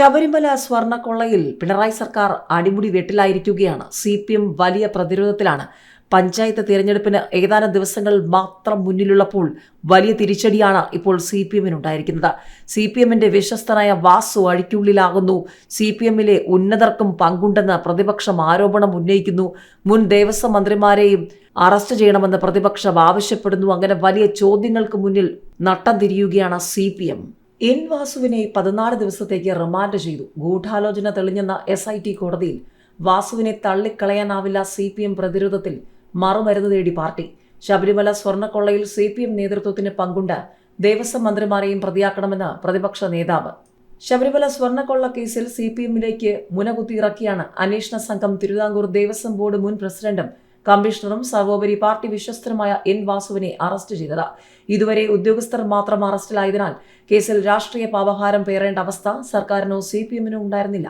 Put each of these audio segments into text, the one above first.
ശബരിമല സ്വർണക്കൊള്ളയിൽ പിണറായി സർക്കാർ അടിമുടി വെട്ടിലായിരിക്കുകയാണ്. C P M വലിയ പ്രതിരോധത്തിലാണ്. പഞ്ചായത്ത് തിരഞ്ഞെടുപ്പിന് ഏതാനും ദിവസങ്ങൾ മാത്രം മുന്നിലുള്ളപ്പോൾ വലിയ തിരിച്ചടിയാണ് ഇപ്പോൾ സി പി എമ്മിനുണ്ടായിരിക്കുന്നത് സി പി എമ്മിന്റെ വിശ്വസ്തനായ വാസു അഴിക്കുള്ളിലാകുന്നു. സി പി എമ്മിലെ ഉന്നതർക്കും പങ്കുണ്ടെന്ന് പ്രതിപക്ഷം ആരോപണം ഉന്നയിക്കുന്നു. മുൻ ദേവസ്വം മന്ത്രിമാരെയും അറസ്റ്റ് ചെയ്യണമെന്ന് പ്രതിപക്ഷം ആവശ്യപ്പെടുന്നു. അങ്ങനെ വലിയ ചോദ്യങ്ങൾക്ക് മുന്നിൽ നട്ടം തിരിയുകയാണ് സി പി എം എൻ വാസുവിനെ പതിനാല് ദിവസത്തേക്ക് റിമാൻഡ് ചെയ്തു. ഗൂഢാലോചന തെളിഞ്ഞെന്ന എസ് ഐ ടി കോടതിയിൽ വാസുവിനെ തള്ളിക്കളയാനാവില്ല സി പി എം പ്രതിരോധത്തിൽ മറുമരുന്ന് തേടി പാർട്ടി. ശബരിമല സ്വർണക്കൊള്ളയിൽ സി പി എം നേതൃത്വത്തിന് പങ്കുണ്ട് ദേവസ്വം മന്ത്രിമാരെയും പ്രതിയാക്കണമെന്ന് പ്രതിപക്ഷ നേതാവ്. ശബരിമല സ്വർണക്കൊള്ള കേസിൽ സി പി എമ്മിലേക്ക് മുനകുത്തിയിറക്കിയാണ് അന്വേഷണ സംഘം തിരുവിതാംകൂർ ദേവസ്വം ബോർഡ് മുൻ പ്രസിഡന്റും കമ്മീഷണറും സർവോപരി പാർട്ടി വിശ്വസ്തരുമായ എൻ വാസുവിനെ അറസ്റ്റ് ചെയ്തത്. ഇതുവരെ ഉദ്യോഗസ്ഥർ മാത്രം അറസ്റ്റിലായതിനാൽ കേസിൽ രാഷ്ട്രീയ പാപഹാരം പേറേണ്ട അവസ്ഥ സർക്കാരിനോ സി പി എമ്മിനോ ഉണ്ടായിരുന്നില്ല.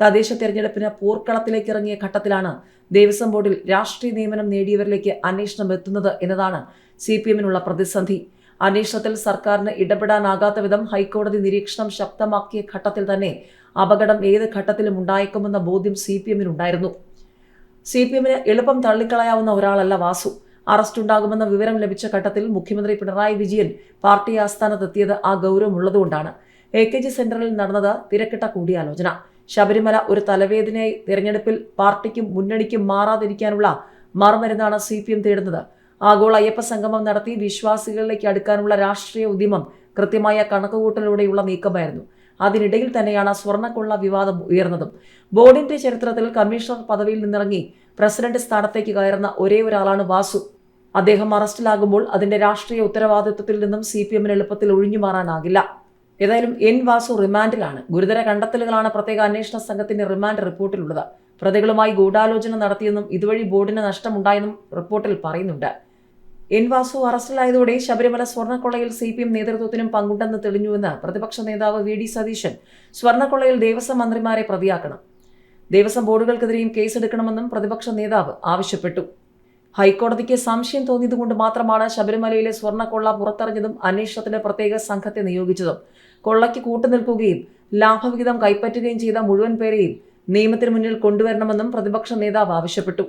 തദ്ദേശ തെരഞ്ഞെടുപ്പിന് പോർക്കളത്തിലേക്ക് ഇറങ്ങിയ ഘട്ടത്തിലാണ് ദേവസ്വം ബോർഡിൽ രാഷ്ട്രീയ നിയമനം നേടിയവരിലേക്ക് അന്വേഷണം എത്തുന്നത് എന്നതാണ് സി പി എമ്മിനുള്ള പ്രതിസന്ധി. അന്വേഷണത്തിൽ സർക്കാരിന് ഇടപെടാനാകാത്ത വിധം ഹൈക്കോടതി നിരീക്ഷണം ശക്തമാക്കിയ ഘട്ടത്തിൽ തന്നെ അപകടം ഏത് ഘട്ടത്തിലും ഉണ്ടായേക്കുമെന്ന ബോധ്യം സി പി എമ്മിനുണ്ടായിരുന്നു. സി പി എമ്മിന് എളുപ്പം തള്ളിക്കളയാവുന്ന ഒരാളല്ല വാസു. അറസ്റ്റ് ഉണ്ടാകുമെന്ന വിവരം ലഭിച്ച ഘട്ടത്തിൽ മുഖ്യമന്ത്രി പിണറായി വിജയൻ പാർട്ടി ആസ്ഥാനത്തെത്തിയത് ആ ഗൗരവമുള്ളതുകൊണ്ടാണ്. എ കെ ജി സെന്ററിൽ നടന്നത് തിരക്കിട്ട കൂടിയാലോചന. ശബരിമല ഒരു തലവേദനയായി തിരഞ്ഞെടുപ്പിൽ പാർട്ടിക്കും മുന്നണിക്കും മാറാതിരിക്കാനുള്ള മറുമരുന്നാണ് സി പി എം തേടുന്നത്. ആഗോള അയ്യപ്പ സംഗമം നടത്തി വിശ്വാസികളിലേക്ക് അടുക്കാനുള്ള രാഷ്ട്രീയ ഉദ്യമം കൃത്യമായ കണക്കുകൂട്ടലൂടെയുള്ള നീക്കമായിരുന്നു. അതിനിടയിൽ തന്നെയാണ് സ്വർണക്കൊള്ള വിവാദം ഉയർന്നതും. ബോർഡിന്റെ ചരിത്രത്തിൽ കമ്മീഷണർ പദവിയിൽ നിന്നിറങ്ങി പ്രസിഡന്റ് സ്ഥാനത്തേക്ക് കയറുന്ന ഒരേ ഒരാളാണ് വാസു. അദ്ദേഹം അറസ്റ്റിലാകുമ്പോൾ അതിന്റെ രാഷ്ട്രീയ ഉത്തരവാദിത്വത്തിൽ നിന്നും സി പി എമ്മിന് എളുപ്പത്തിൽ ഒഴിഞ്ഞു മാറാനാകില്ല. ഏതായാലും എൻ വാസു റിമാൻഡിലാണ്. ഗുരുതര കണ്ടെത്തലുകളാണ് പ്രത്യേക അന്വേഷണ സംഘത്തിന്റെ റിമാൻഡ് റിപ്പോർട്ടിലുള്ളത്. പ്രതികളുമായി ഗൂഢാലോചന നടത്തിയെന്നും ഇതുവഴി ബോർഡിന് നഷ്ടമുണ്ടായെന്നും റിപ്പോർട്ടിൽ പറയുന്നുണ്ട്. എൻ വാസു അറസ്റ്റിലായതോടെ ശബരിമല സ്വർണക്കൊള്ളയിൽ സി പി എം നേതൃത്വത്തിനും പങ്കുണ്ടെന്ന് തെളിഞ്ഞുവെന്ന് പ്രതിപക്ഷ നേതാവ് വി ഡി സതീശൻ സ്വർണക്കൊള്ളയിൽ ദേവസ്വം മന്ത്രിമാരെ പ്രതിയാക്കണം. ദേവസ്വം ബോർഡുകൾക്കെതിരെയും കേസെടുക്കണമെന്നും പ്രതിപക്ഷ നേതാവ് ആവശ്യപ്പെട്ടു. ഹൈക്കോടതിക്ക് സംശയം തോന്നിയതുകൊണ്ട് മാത്രമാണ് ശബരിമലയിലെ സ്വർണക്കൊള്ള പുറത്തറിഞ്ഞതും അന്വേഷണത്തിന് പ്രത്യേക സംഘത്തെ നിയോഗിച്ചതും. കൊള്ളയ്ക്ക് കൂട്ടുനിൽക്കുകയും ലാഭവിഹിതം കൈപ്പറ്റുകയും ചെയ്ത മുഴുവൻ പേരെയും നിയമത്തിന് മുന്നിൽ കൊണ്ടുവരണമെന്നും പ്രതിപക്ഷ നേതാവ് ആവശ്യപ്പെട്ടു.